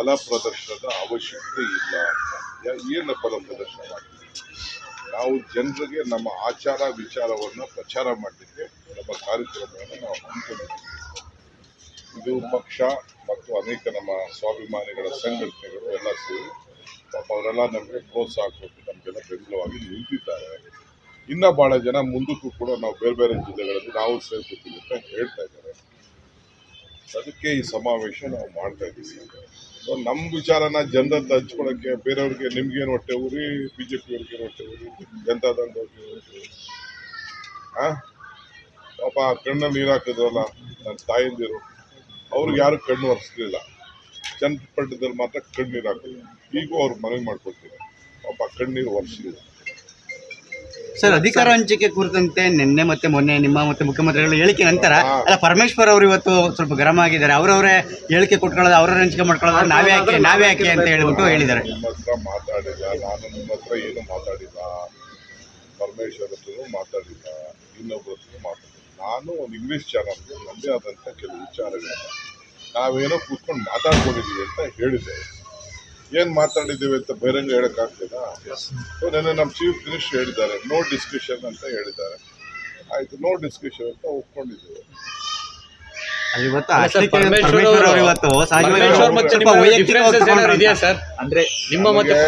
ಬಲ ಪ್ರದರ್ಶನದ ಅವಶ್ಯಕತೆ ಇಲ್ಲ ಏನು ಫಲ ಪ್ರದರ್ಶನ ಮಾಡ್ತೀವಿ ನಾವು ಜನರಿಗೆ ನಮ್ಮ ಆಚಾರ ವಿಚಾರವನ್ನು ಪ್ರಚಾರ ಮಾಡಲಿಕ್ಕೆ ನಮ್ಮ ಕಾರ್ಯಕ್ರಮವನ್ನು ನಾವು ಹಮ್ಮಿಕೊಂಡಿದ್ದೀವಿ. ಇದು ಪಕ್ಷ ಮತ್ತು ಅನೇಕ ನಮ್ಮ ಸ್ವಾಭಿಮಾನಿಗಳ ಸಂಘಟನೆಗಳು ಎಲ್ಲ ಸೇರಿ ಪಾಪ ಅವರೆಲ್ಲ ನಮಗೆ ಪ್ರೋತ್ಸಾಹ ಕೊಟ್ಟು ನಮಗೆಲ್ಲ ಬೆಂಬಲವಾಗಿ ನಿಂತಿದ್ದಾರೆ. ಇನ್ನ ಬಹಳ ಜನ ಮುಂದಕ್ಕೂ ಕೂಡ ನಾವು ಬೇರೆ ಬೇರೆ ಜಿಲ್ಲೆಗಳಲ್ಲಿ ನಾವು ಸೇರ್ಕೊತೀವಿ ಅಂತ ಹೇಳ್ತಾ ಇದ್ದಾರೆ. ಅದಕ್ಕೆ ಈ ಸಮಾವೇಶ ನಾವು ಮಾಡ್ತಾ ಇದ್ದೀವಿ. ಸೊ ನಮ್ಮ ವಿಚಾರನ ಜನರನ್ನ ಹಂಚ್ಕೊಳಕ್ಕೆ ಬೇರೆಯವ್ರಿಗೆ ನಿಮ್ಗೇನು ಹೊಟ್ಟೆ ಊರಿ ಬಿ ಜೆ ಪಿಯವ್ರಿಗೆ ಹೊಟ್ಟೆ ಊರಿ ಜನತಾದಳದವ್ರಿಗೆ ಹೊಟ್ಟೆ ಆ? ಪಾಪ ಕಣ್ಣಲ್ಲಿ ನೀರು ಹಾಕಿದ್ರಲ್ಲ ನನ್ನ ತಾಯಿಂದಿರು, ಅವ್ರಿಗೆ ಯಾರು ಕಣ್ಣು ಒರೆಸ್ಲಿಲ್ಲ. ಚನ್ನಪಟ್ಟಣದಲ್ಲಿ ಮಾತ್ರ ಕಣ್ಣೀರು ಹಾಕಿದ್ರು. ಈಗೂ ಅವ್ರು ಮನವಿ ಮಾಡ್ಕೊಡ್ತೀವಿ ಪಾಪ ಕಣ್ಣೀರು ಒರೆಸಲಿಲ್ಲ. ಸರ್ ಅಧಿಕಾರ ಹಂಚಿಕೆ ಕುರಿತಂತೆ ನಿನ್ನೆ ಮತ್ತೆ ಮೊನ್ನೆ ನಿಮ್ಮ ಮತ್ತೆ ಮುಖ್ಯಮಂತ್ರಿಗಳ ಹೇಳಿಕೆ ನಂತರ ಅಲ್ಲ ಪರಮೇಶ್ವರ್ ಅವರು ಇವತ್ತು ಸ್ವಲ್ಪ ಗರಂ ಆಗಿದ್ದಾರೆ. ಅವರವರೇ ಹೇಳಿಕೆ ಕೊಟ್ಕೊಳ್ಳೋದು ಅವರವ್ರ ಹಂಚಿಕೆ ಮಾಡ್ಕೊಳ್ಳೋದು ನಾವೇ ಯಾಕೆ ನಾವೇ ಯಾಕೆ ಅಂತ ಹೇಳಿಬಿಟ್ಟು ಹೇಳಿದ್ದಾರೆ. ನಿಮ್ಮ ಹತ್ರ ಮಾತಾಡಿಲ್ಲ. ನಾನು ನಿಮ್ಮ ಹತ್ರ ಏನು ಮಾತಾಡಿಲ್ಲ. ಪರಮೇಶ್ವರ್ ಹತ್ರನೂ ಮಾತಾಡಿಲ್ಲ. ಇನ್ನೊಬ್ಬರ ಮಾತಾಡಿಲ್ಲ. ನಾನು ಒಂದು ಇಂಗ್ಲೀಷ್ ಚಾನಲ್ ನಮ್ಮದೇ ಆದಂಥ ಕೆಲವು ವಿಚಾರಗಳನ್ನ ನಾವೇನೋ ಕೂತ್ಕೊಂಡು ಮಾತಾಡ್ಕೊಂಡಿದ್ದೀವಿ ಅಂತ ಹೇಳಿದ್ದೆ ಏನು ಮಾತಾಡಿದ್ದೀವಿ ಅಂತ ಬಹಿರಂಗ ಹೇಳೋಕ್ಕಾಗ್ತದಾ ಸೊ ನೆನ್ನೆ ನಮ್ಮ ಚೀಫ್ ಮಿನಿಸ್ಟರ್ ಹೇಳಿದ್ದಾರೆ ನೋ ಡಿಸ್ಕಷನ್ ಅಂತ ಹೇಳಿದ್ದಾರೆ. ಆಯ್ತು ನೋ ಡಿಸ್ಕಷನ್ ಅಂತ ಒಪ್ಕೊಂಡಿದ್ದೀವಿ. ಅಂದ್ರೆ ನಿಮ್ಮ ಮತ್ತೆ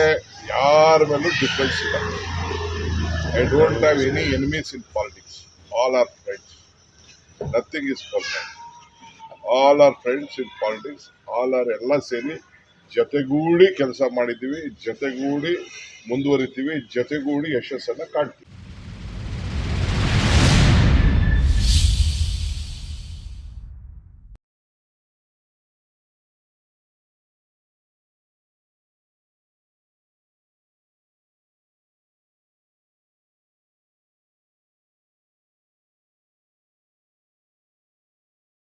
ಯಾರ ಮೇಲೂ ಡಿಫ್ರೆನ್ಸ್ ಇಲ್ಲ. I don't have any enemies in politics all are friends nothing is permanent all are friends in politics all are ಎಲ್ಲ ಸೇರಿ ಜೊತೆಗೂಡಿ ಕೆಲಸ ಮಾಡಿದ್ದೀವಿ ಜತೆಗೂಡಿ ಮುಂದುವರಿತೀವಿ ಜತೆಗೂಡಿ ಯಶಸ್ಸನ್ನು ಕಾಣ್ತೀವಿ.